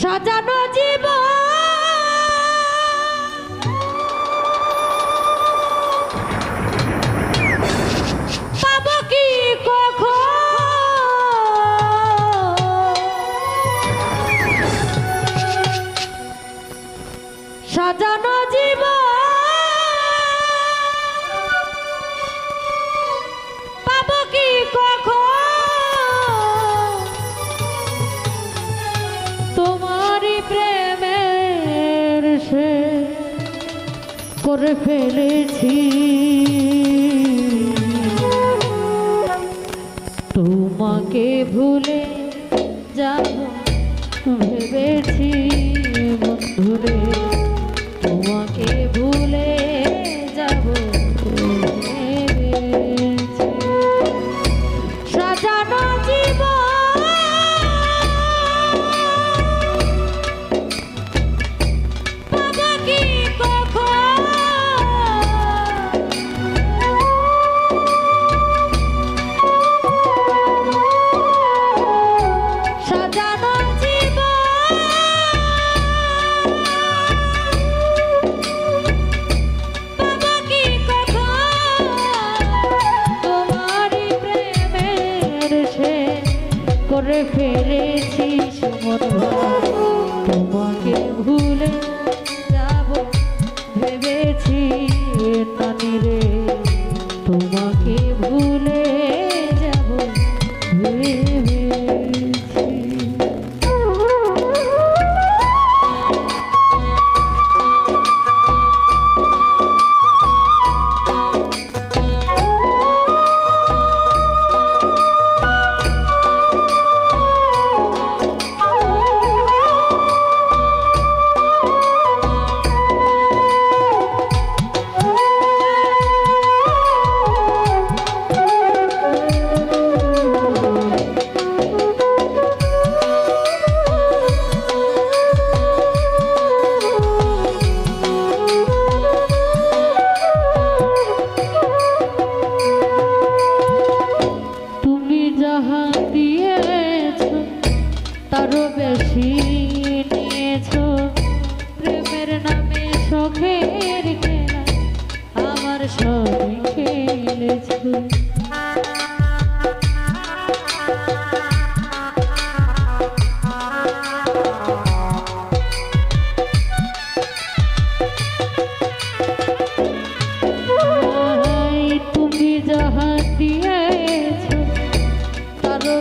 সাজানো জীব সাজানো করে ফেলেছি। তোমাকে ভুলে যাব ভেবেছি বন্ধুরে। করে ফেলেছি সুমন ভাই। তোমাকে ভুলে যাব ভেবেছি নানি রে তোমাকে ভুলে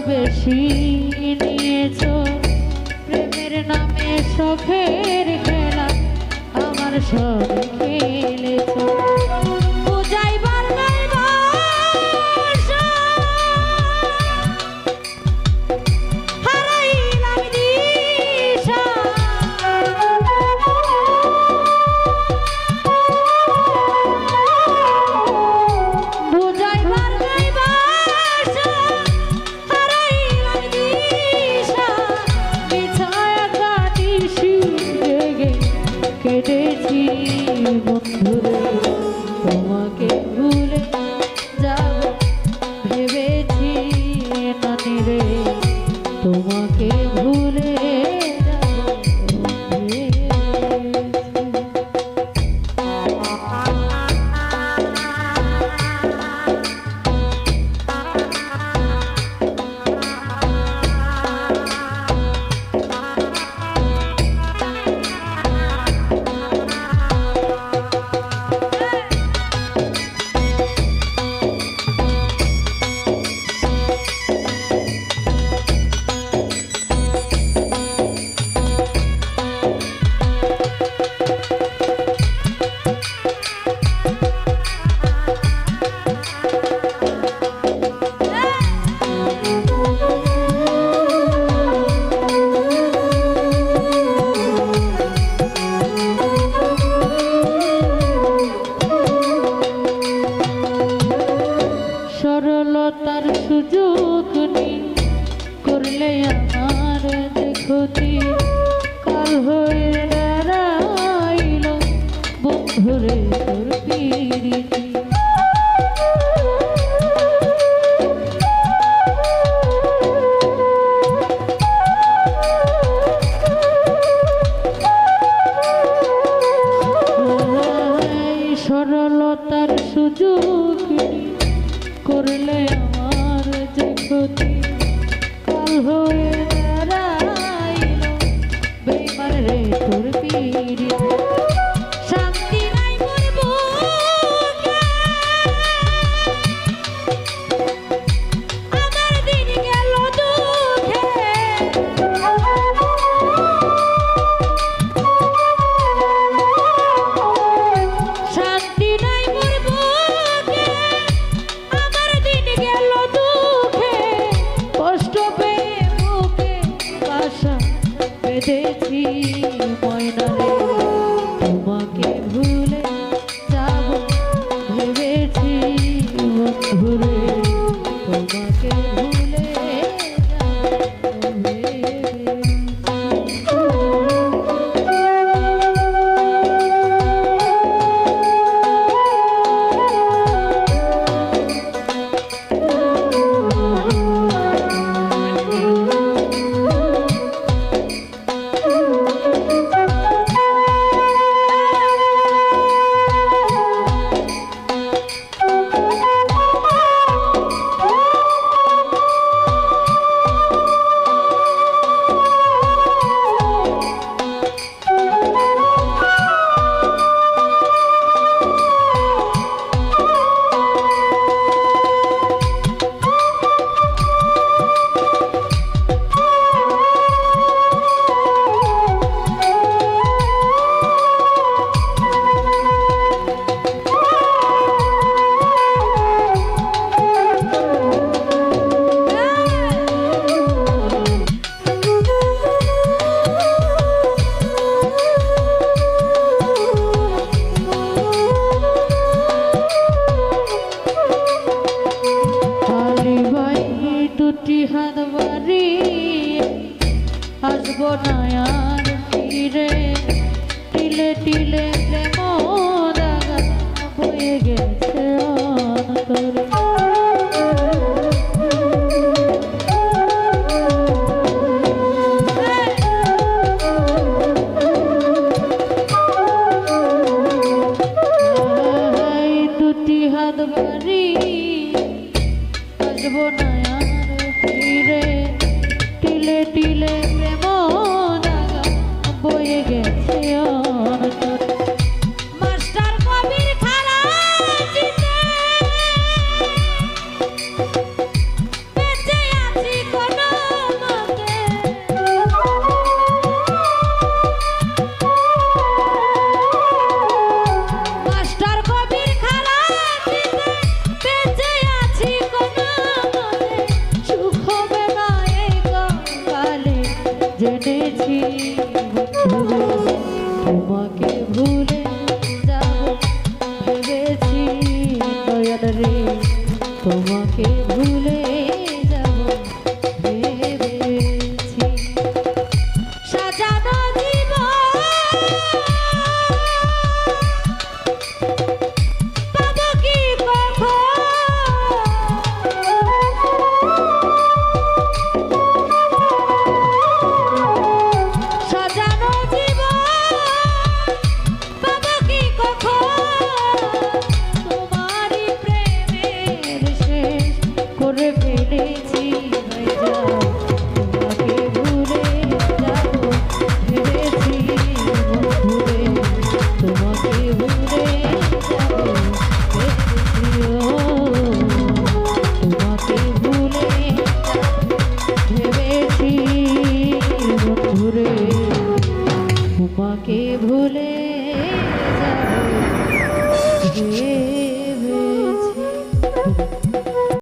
বেশি নিয়েছ। প্রেমের নামে শখের খেলা আমার সব খেলেছ। করলে আমার ক্ষতি কাল হয়ে দাঁড়াইল। বন্ধুরে তোর পিরিতি জীবনায়ার তীরে টিলে টিলে প্রেম দাগা হয়ে গেছে অন্তরে। আসব না আর ফিরে 내게 태어나 जेने तुम्हें भूले